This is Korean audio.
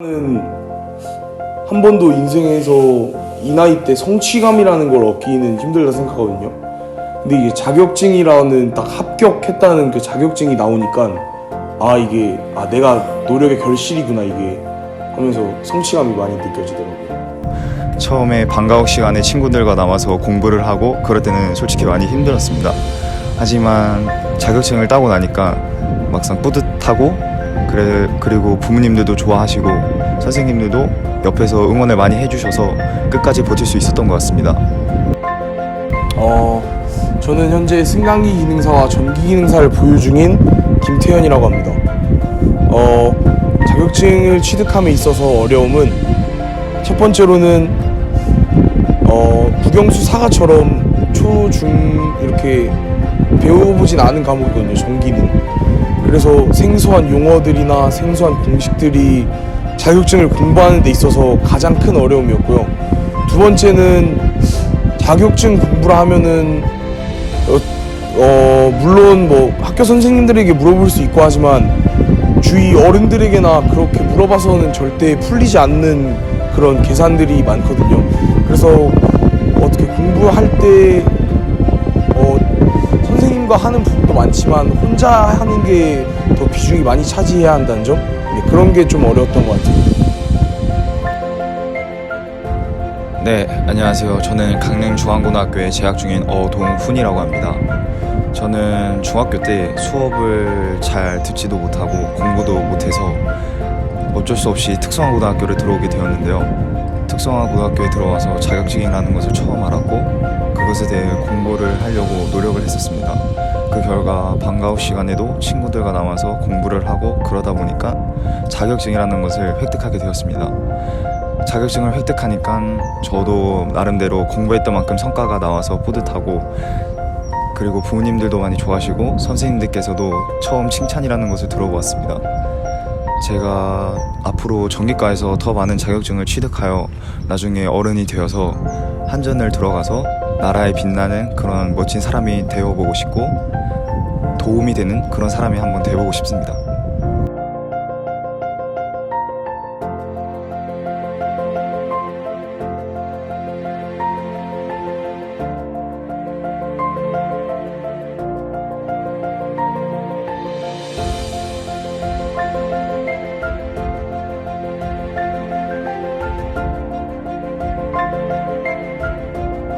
는 한 번도 인생에서 이 나이 때 성취감이라는 걸 얻기는 힘들다 생각하거든요. 근데 이게 자격증이라는 딱 합격했다는 그 자격증이 나오니까 아 이게 아 내가 노력의 결실이구나 이게 하면서 성취감이 많이 느껴지더라고요. 처음에 방과후 시간에 친구들과 남아서 공부를 하고 그럴 때는 솔직히 많이 힘들었습니다. 하지만 자격증을 따고 나니까 막상 뿌듯하고 그래 그리고 부모님들도 좋아하시고 선생님들도 옆에서 응원을 많이 해주셔서 끝까지 버틸 수 있었던 것 같습니다. 어 저는 현재 승강기 기능사와 전기 기능사를 보유 중인 김태현이라고 합니다. 어 자격증을 취득함에 있어서 어려움은 첫 번째로는 어 국영수 사과처럼 초중 이렇게 배워보진 않은 과목이거든요 전기는 그래서 생소한 용어들이나 생소한 공식들이 자격증을 공부하는 데 있어서 가장 큰 어려움이었고요 두 번째는 자격증 공부를 하면은 어, 어, 물론 뭐 학교 선생님들에게 물어볼 수 있고 하지만 주위 어른들에게나 그렇게 물어봐서는 절대 풀리지 않는 그런 계산들이 많거든요. 그래서 어떻게 공부할 때 어, 선생님과 하는 부분도 많지만 혼자 하는 게 더 비중이 많이 차지해야 한다는 점 네, 그런 게 좀 어려웠던 것 같아요. 네, 안녕하세요. 저는 강릉 중앙고등학교에 재학 중인 어동훈이라고 합니다. 저는 중학교 때 수업을 잘 듣지도 못하고 공부도 못해서 어쩔 수 없이 특성화 고등학교를 들어오게 되었는데요. 특성화 고등학교에 들어와서 자격증이라는 것을 처음 알았고 그것에 대해 공부를 하려고 노력을 했었습니다. 그 결과 방과후 시간에도 친구들과 남아서 공부를 하고 그러다 보니까 자격증이라는 것을 획득하게 되었습니다. 자격증을 획득하니까 저도 나름대로 공부했던 만큼 성과가 나와서 뿌듯하고 그리고 부모님들도 많이 좋아하시고 선생님들께서도 처음 칭찬이라는 것을 들어보았습니다. 제가 앞으로 전기과에서 더 많은 자격증을 취득하여 나중에 어른이 되어서 한전을 들어가서 나라에 빛나는 그런 멋진 사람이 되어보고 싶고 도움이 되는 그런 사람이 한번 되어보고 싶습니다.